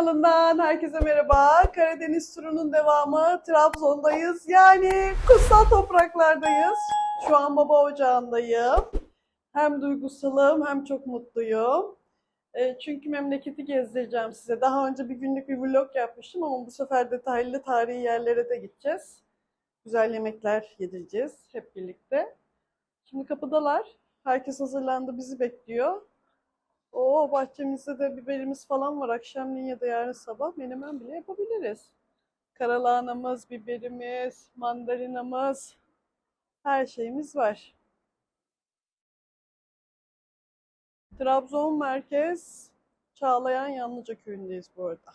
Kanalından herkese merhaba. Karadeniz turunun devamı Trabzon'dayız. Yani kutsal topraklardayız. Şu an baba ocağındayım. Hem duygusalım hem çok mutluyum. E, çünkü memleketi gezdireceğim size. Daha önce bir günlük bir vlog yapmıştım ama bu sefer detaylı tarihi yerlere de gideceğiz. Güzel yemekler yedireceğiz hep birlikte. Şimdi kapıdalar. Herkes hazırlandı, bizi bekliyor. Oo bahçemizde de biberimiz falan var. Akşamleyin ya da yarın sabah menemen bile yapabiliriz. Karalahanamız, biberimiz, mandalinamız, her şeyimiz var. Trabzon merkez Çağlayan Yanlıca köyündeyiz bu arada.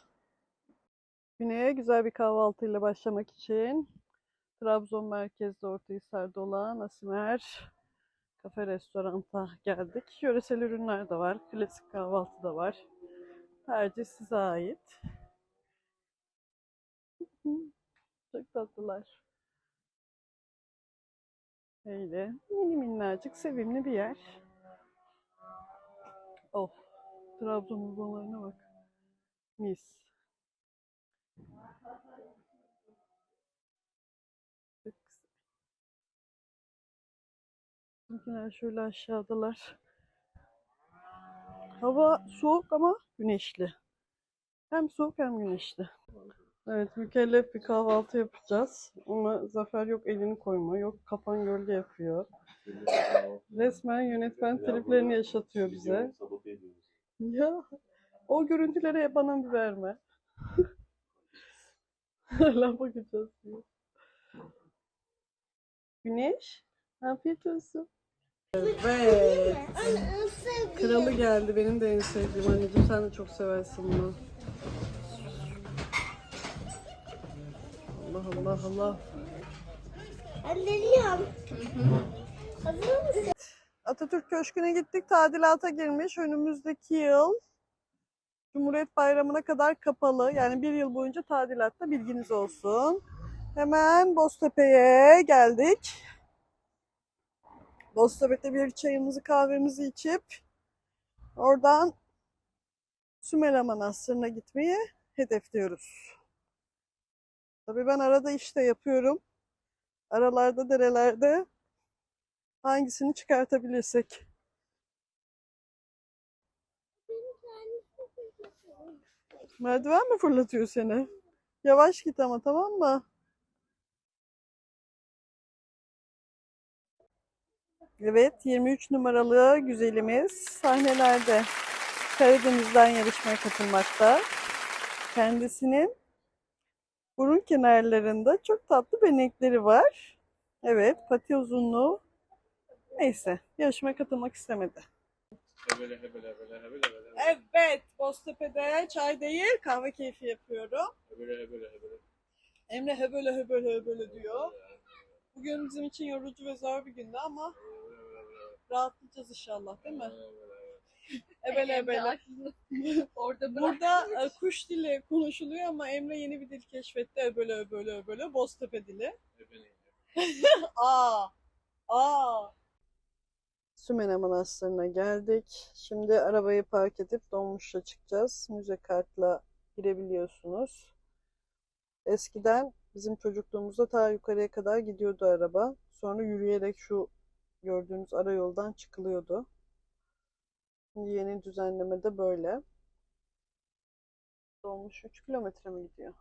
Güneye güzel bir kahvaltıyla başlamak için Trabzon merkezde Ortahisar'da olan Asimer kafe restoranta geldik. Yöresel ürünler de var. Klasik kahvaltı da var. Tercih size ait. Çok tatlılar. Öyle mini minnacık sevimli bir yer. Of. Trabzon urbanlarına bak. Mis. Çok güzel. Bizimkiler şöyle aşağıdalar. Hava soğuk ama güneşli. Hem soğuk hem güneşli. Evet mükellef bir kahvaltı yapacağız. Ama Zafer yok elini koyma, yok kafan gölge yapıyor. Resmen yönetmen triplerini yaşatıyor bize. Ya o görüntülere bana bir verme. Hala bakacağız diyor. Güneş, afiyet olsun. Evet. Kralı geldi. Benim de en sevdiğim anneciğim. Sen de çok seversin bunu. Allah Allah Allah. Anlıyorum. Hazır mısın? Atatürk Köşkü'ne gittik. Tadilata girmiş. Önümüzdeki yıl Cumhuriyet Bayramı'na kadar kapalı. Yani bir yıl boyunca tadilatta bilginiz olsun. Hemen Boztepe'ye geldik. Boztepe'de bir çayımızı kahvemizi içip oradan Sümela Manastırı'na gitmeyi hedefliyoruz. Tabii ben arada işte yapıyorum. Aralarda, derelerde hangisini çıkartabilirsek. Merdiven mi fırlatıyor seni? Yavaş git ama tamam mı? Evet, 23 numaralı güzelimiz sahnelerde Karadeniz'den yarışmaya katılmakta. Kendisinin burun kenarlarında çok tatlı benekleri var. Evet, pati uzunluğu neyse yarışmaya katılmak istemedi. Evet, Boztepe'de çay değil kahve keyfi yapıyorum. hebele. Emre hebele hebele hebele diyor. Bugün bizim için yorucu ve zor bir gündü ama rahatlayacağız inşallah değil mi? Ebele ebele. Orada Burada e, kuş dili konuşuluyor ama Emre yeni bir dil keşfetti. Öböle öböle öböle. Boztepe dili. Aa. Aa. Sümene Manastırı'na geldik. Şimdi arabayı park edip dolmuşla çıkacağız. Müze kartla girebiliyorsunuz. Eskiden bizim çocukluğumuzda ta yukarıya kadar gidiyordu araba. Sonra yürüyerek şu gördüğünüz ara yoldan çıkılıyordu. Şimdi yeni düzenlemede böyle. Dolmuş 3 kilometre mi gidiyor?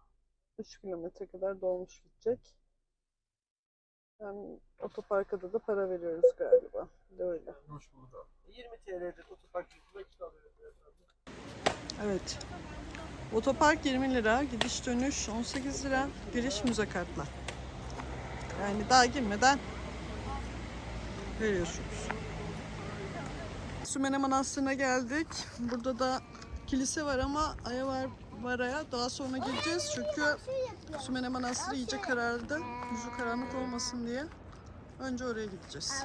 3 kilometre kadar dolmuş gidecek. Yani otoparka da para veriyoruz galiba. Bir de öyle. 20 TL'de otopark. Evet. Otopark 20 lira, gidiş dönüş 18 lira, giriş müze kartla. Yani daha girmeden veriyorsunuz. Sümene Manastırı'na geldik. Burada da kilise var ama aya var varaya daha sonra gireceğiz çünkü Sümene Manastırı iyice karardı. Yüzü karanlık olmasın diye. Önce oraya gideceğiz.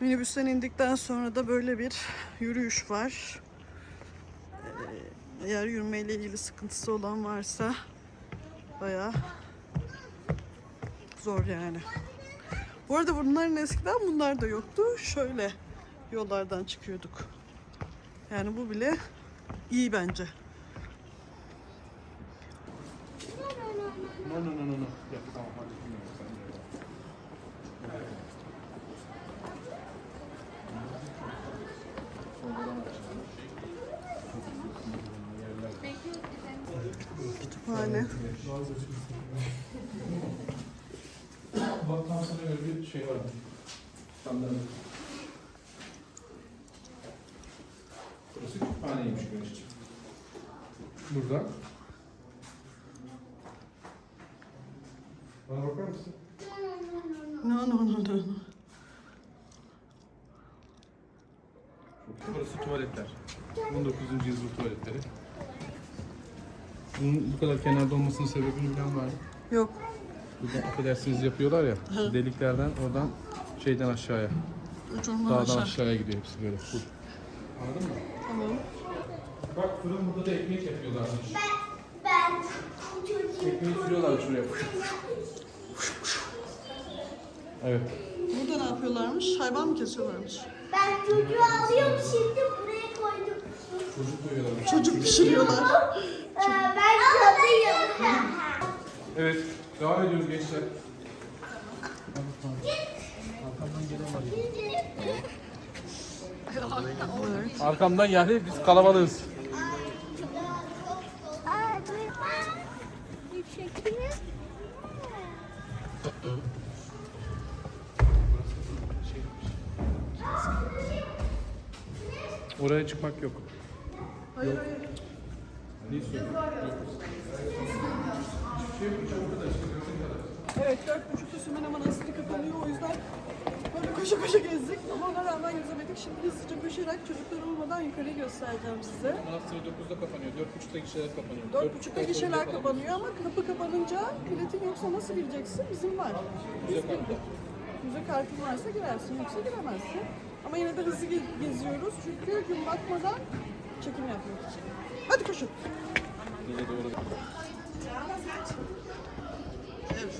Minibüsten indikten sonra da böyle bir yürüyüş var. Ee, Eğer yürümeyle ilgili sıkıntısı olan varsa bayağı zor yani. Bu arada bunların eskiden bunlar da yoktu. Şöyle yollardan çıkıyorduk. Yani bu bile iyi bence. No, no, no, no, no. Kütüphane. Bak tam sana öyle bir şey var. Standart. Burası kütüphaneymiş Güneşciğim. Burada. Bana bakar mısın? No no no no. Burası tuvaletler. 19. yüzyıl tuvaletleri. Bunun bu kadar kenarda olmasının sebebini bilen var mı? Yok. Burada affedersiniz yapıyorlar ya. Deliklerden oradan şeyden aşağıya. Ucundan Dağdan aşağı. aşağıya gidiyor hepsi böyle. Full. Anladın mı? Tamam. Bak fırın burada da ekmek yapıyorlar. Ben çocuğum. Ekmeği sürüyorlar şuraya. Evet. Burada ne yapıyorlarmış? Hayvan mı kesiyorlarmış? Ben çocuğu alıyorum şimdi buraya koydum. Çocuk koyuyorlar. Çocuk pişiriyorlar. Ee, ben cadıyım. Evet. Devam ediyoruz gençler. Arkamdan yani biz kalabalığız. Oraya çıkmak yok. Hayır hayır. Ne istiyorsun? Evet dört buçukta Sümene Manastırı kapanıyor o yüzden böyle koşa koşa gezdik ama ona rağmen gezemedik. Şimdi hızlıca koşarak çocuklar olmadan yukarıyı göstereceğim size. Manastır 9'da kapanıyor. 4.30'da gişeler kapanıyor. Dört buçukta gişeler kapanıyor ama kapı kapanınca biletin yoksa nasıl gireceksin? Bizim var. Biz girdik. Müze kartın varsa girersin yoksa giremezsin. Ama yine de hızlı ge- geziyoruz çünkü gün batmadan çekim yapmak için. Hadi koşun. Yine doğru.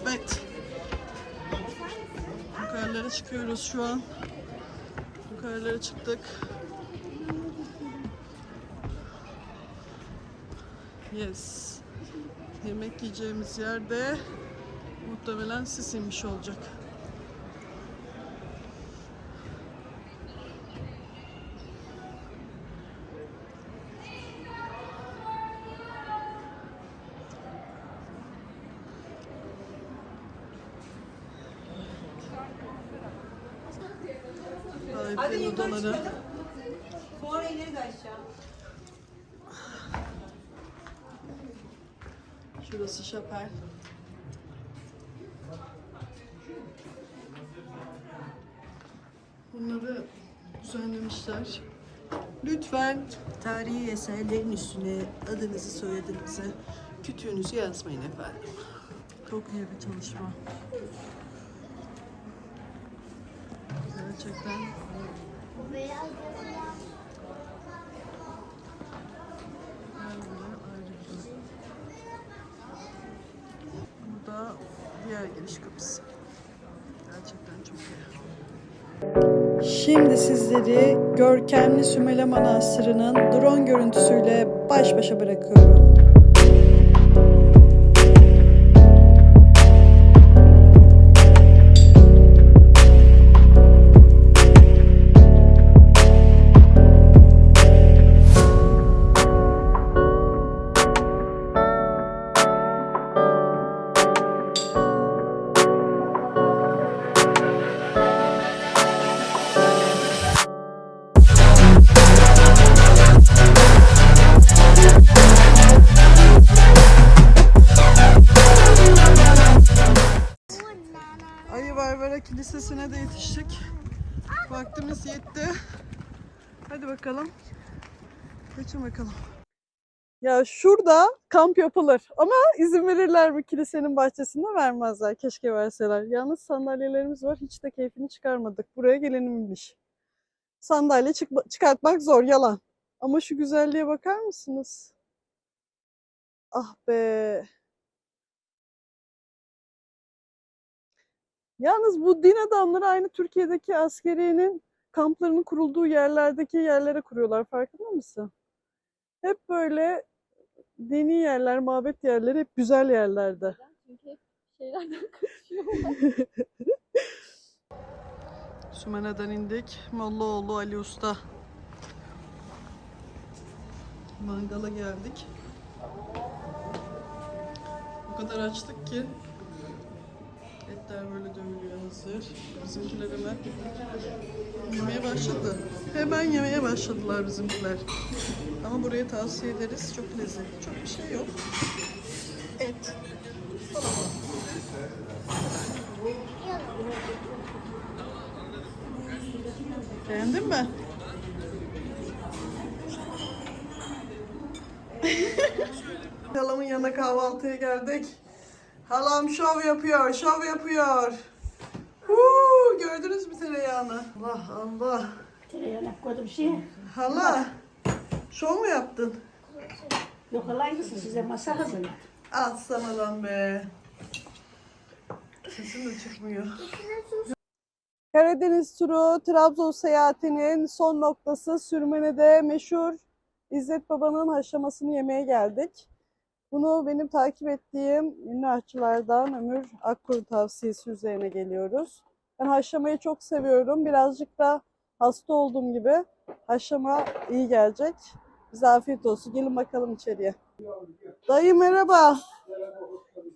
Evet. Yukarılara çıkıyoruz şu an. Yukarılara çıktık. Yes. Yemek yiyeceğimiz yerde muhtemelen sis inmiş olacak. Alplerin odaları. Sonra ineriz aşağı. Şurası şapel. Bunları düzenlemişler. Lütfen tarihi eserlerin üstüne adınızı, soyadınızı, kütüğünüzü yazmayın efendim. Çok iyi bir çalışma. Gerçekten her biri ayrı bir Bu da diğer giriş kapısı. Gerçekten çok. Şimdi sizleri görkemli Sümele Manastırı'nın drone görüntüsüyle baş başa bırakıyorum. Kilisesi'ne de yetiştik. Vaktimiz yetti. Hadi bakalım. Geçin bakalım. Ya şurada kamp yapılır ama izin verirler mi kilisenin bahçesinde vermezler. Keşke verseler. Yalnız sandalyelerimiz var. Hiç de keyfini çıkarmadık. Buraya geleninmiş. Sandalye çıkma- çıkartmak zor yalan. Ama şu güzelliğe bakar mısınız? Ah be. Yalnız bu din adamları aynı Türkiye'deki askeriyenin kamplarının kurulduğu yerlerdeki yerlere kuruyorlar. Farkında mısın? Hep böyle dini yerler, mabet yerleri hep güzel yerlerde. Çünkü hep şeylerden kaçıyorlar. Sümene'den indik. Mollaoğlu Ali Usta. Mangala geldik. O kadar açtık ki etler böyle dövülüyor hazır. Bizimkiler hemen yemeye başladı. Hemen yemeye başladılar bizimkiler. Ama burayı tavsiye ederiz. Çok lezzetli. Çok bir şey yok. Et. Beğendin mi? Halamın yanına kahvaltıya geldik. Halam şov yapıyor, şov yapıyor. Huu, gördünüz mü tereyağını? Allah Allah. Tereyağına koydum şey. Hala, şov mu yaptın? Yok alaydısın size masa hazırladım. Al sana lan be. Sesim de çıkmıyor. Karadeniz turu Trabzon seyahatinin son noktası Sürmene'de meşhur İzzet Baba'nın haşlamasını yemeye geldik. Bunu benim takip ettiğim ünlü aşçılardan Ömür Akkur tavsiyesi üzerine geliyoruz. Ben haşlamayı çok seviyorum. Birazcık da hasta olduğum gibi haşlama iyi gelecek. Bize afiyet olsun. Gelin bakalım içeriye. Dayı merhaba.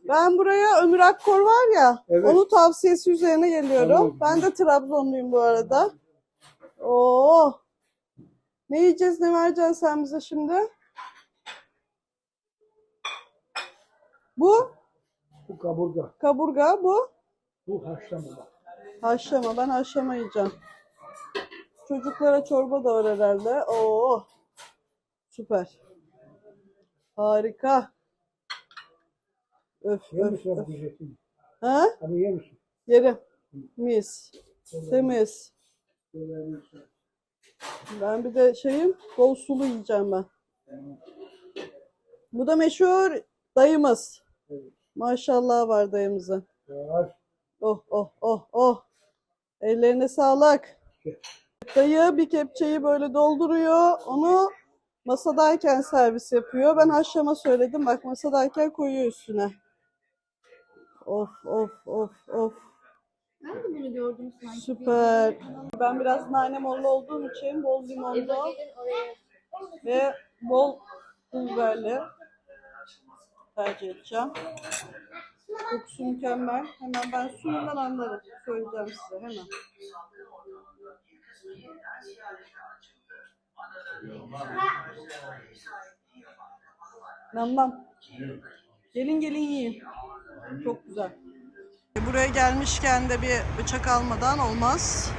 Ben buraya Ömür Akkor var ya, onun tavsiyesi üzerine geliyorum. Ben de Trabzonluyum bu arada. Oo. Ne yiyeceğiz, ne vereceksin sen bize şimdi? Bu Bu kaburga, kaburga, bu bu haşlama. haşlama. Ben haşlama yiyeceğim. Çocuklara çorba da var herhalde. Oo. Süper. Harika. Öf öf bu diyeceksin? Ha? Yer misin? Yerim. Mis. Temiz. Ben bir de şeyim bol sulu yiyeceğim ben. Bu da meşhur dayımız. Maşallah var dayımızın. Var. Oh oh oh oh. Ellerine sağlık. Dayı bir kepçeyi böyle dolduruyor. Onu masadayken servis yapıyor. Ben haşlama söyledim. Bak masadayken koyuyor üstüne. Of of of of. Ben de bunu gördüm sanki. Süper. Ben biraz nane mollu olduğum için bol limonlu oraya. ve bol pul biberli tercih edeceğim. Kokusu mükemmel. Hemen ben suyundan anlarım. Söyleyeceğim size hemen. Nam nam. Gelin gelin yiyin. Çok güzel. Buraya gelmişken de bir bıçak almadan olmaz.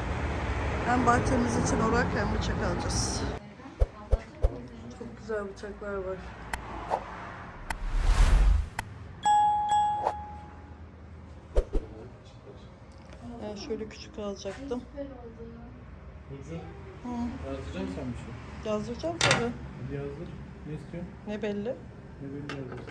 Hem bahçemiz için orak hem bıçak alacağız. Çok güzel bıçaklar var. Ben şöyle küçük alacaktım. Yazdıracağım sen bir şey. Yazdıracağım tabii. Hadi yazdır. Ne istiyorsun? Ne belli? Ne bileyim yazdır.